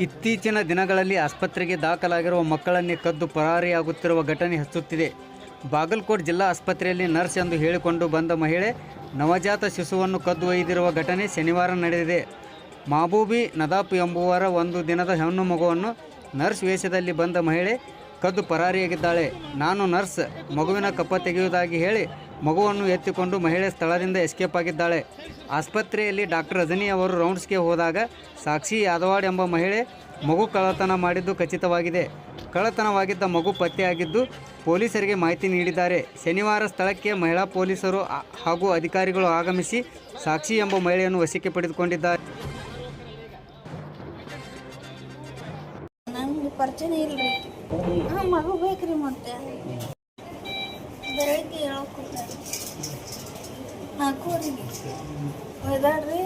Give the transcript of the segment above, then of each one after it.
ಇತ್ತೀಚಿನ ದಿನಗಳಲ್ಲಿ ಆಸ್ಪತ್ರೆಗೆ ದಾಖಲಾಗಿರುವ ಮಕ್ಕಳನ್ನೇ ಕದ್ದು ಪರಾರಿಯಾಗುತ್ತಿರುವ ಘಟನೆ ಹೆಚ್ಚುತ್ತಿದೆ. ಬಾಗಲಕೋಟ್ ಜಿಲ್ಲಾ ಆಸ್ಪತ್ರೆಯಲ್ಲಿ ನರ್ಸ್ ಎಂದು ಹೇಳಿಕೊಂಡು ಬಂದ ಮಹಿಳೆ ನವಜಾತ ಶಿಶುವನ್ನು ಕದ್ದು ಒಯ್ದಿರುವ ಘಟನೆ ಶನಿವಾರ ನಡೆದಿದೆ. ಮಾಬೂಬಿ ನದಾಪ್ ಎಂಬುವರ ಒಂದು ದಿನದ ಹೆಣ್ಣು ಮಗುವನ್ನು ನರ್ಸ್ ವೇಷದಲ್ಲಿ ಬಂದ ಮಹಿಳೆ ಕದ್ದು ಪರಾರಿಯಾಗಿದ್ದಾಳೆ. ನಾನು ನರ್ಸ್, ಮಗುವಿನ ಕಪ್ಪ ತೆಗೆಯುವುದಾಗಿ ಹೇಳಿ ಮಗುವನ್ನು ಎತ್ತಿಕೊಂಡು ಮಹಿಳೆ ಸ್ಥಳದಿಂದ ಎಸ್ಕೇಪ್ ಆಗಿದ್ದಾಳೆ. ಆಸ್ಪತ್ರೆಯಲ್ಲಿ ಡಾಕ್ಟರ್ ರಜನಿ ಅವರು ರೌಂಡ್ಸ್ಗೆ ಹೋದಾಗ ಸಾಕ್ಷಿ ಯಾದವಾಡ್ ಎಂಬ ಮಹಿಳೆ ಮಗು ಕಳ್ಳತನ ಮಾಡಿದ್ದು ಖಚಿತವಾಗಿದೆ. ಕಳ್ಳತನವಾಗಿದ್ದ ಮಗು ಪತ್ತೆಯಾಗಿದ್ದು ಪೊಲೀಸರಿಗೆ ಮಾಹಿತಿ ನೀಡಿದ್ದಾರೆ. ಶನಿವಾರ ಸ್ಥಳಕ್ಕೆ ಮಹಿಳಾ ಪೊಲೀಸರು ಹಾಗೂ ಅಧಿಕಾರಿಗಳು ಆಗಮಿಸಿ ಸಾಕ್ಷಿ ಎಂಬ ಮಹಿಳೆಯನ್ನು ವಶಕ್ಕೆ ಪಡೆದುಕೊಂಡಿದ್ದಾರೆ. ಬೆಳಗ್ಗೆ ಹೇಳಕ್ಕೆ ಹಾಕೋರಿ ಒಯ್ದಾಡ್ರಿ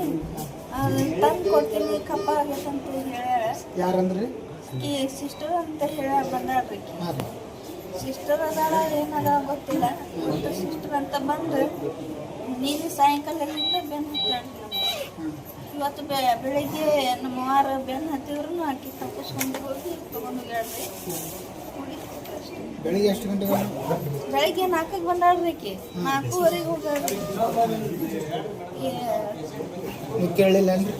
ತಂದು ಕೊಡ್ತೀನಿ ಕಪ್ಪ ಆಗೈತೆ ಅಂತ ಹೇಳ್ಯಾರ. ಯಾರಂದ್ರಿ? ಈ ಸಿಸ್ಟರ್ ಅಂತ ಹೇಳ ಬಂದಾಳ್ರಿ. ಹಾಂ ಸಿಸ್ಟರ್ ಅದಾಳ ಏನದ ಗೊತ್ತಿಲ್ಲ. ಒಟ್ಟು ಸಿಸ್ಟರ್ ಅಂತ ಬಂದು ನೀನು ಸಾಯಂಕಾಲದಿಂದ ಬೆನ್ನು ಹತ್ತಾಡ್ರಿ ಇವತ್ತು ಬೆ ಬೆಳಿಗ್ಗೆ ನಮ್ಮ ವಾರ ಬೆನ್ನು ಹತ್ತಿದ್ರು ಆಕಿ ತಪ್ಪಿಸ್ಕೊಂಡು ಹೋಗಿ ತೊಗೊಂಡು ಹೋಗ್ಯಾಳ್ರಿ. ಕುಡಿದ್ಕೊಟ್ರಷ್ಟೇ. ಬೆಳಿಗ್ಗೆ ಎಷ್ಟು ಗಂಟೆಗೆ ಬೆಳಿಗ್ಗೆ ನಾಲ್ಕಕ್ಕೆ ಬಂದಾಳ್ರಿ ಆಕಿ ನಾಲ್ಕೂವರೆಗೆ ಹೋಗ್ಯಾಳ್ರಿ ನೀವು ಕೇಳಲಿಲ್ಲ ಏನ್ರಿ?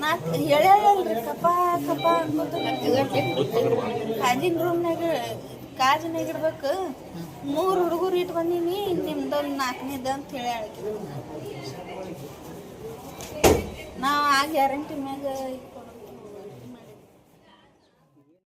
ನಾಲ್ಕು ಹೇಳ್ಯಾಳಲ್ರಿ ಕಪ್ಪ ಅನ್ಕೋತ ಕಾಜಿನ ರೂಮ್ನಾಗ ಕಾಜಿನಾಗ ಇಡ್ಬೇಕು. ಮೂರು ಹುಡುಗರು ಇಟ್ಟು ಬಂದೀನಿ ನಿಮ್ದೊಂದು ನಾಲ್ಕನೇದ ಅಂತ ಹೇಳ್ಯಾಳ. ನಾವು ಆ ಗ್ಯಾರಂಟಿ ಮ್ಯಾಗ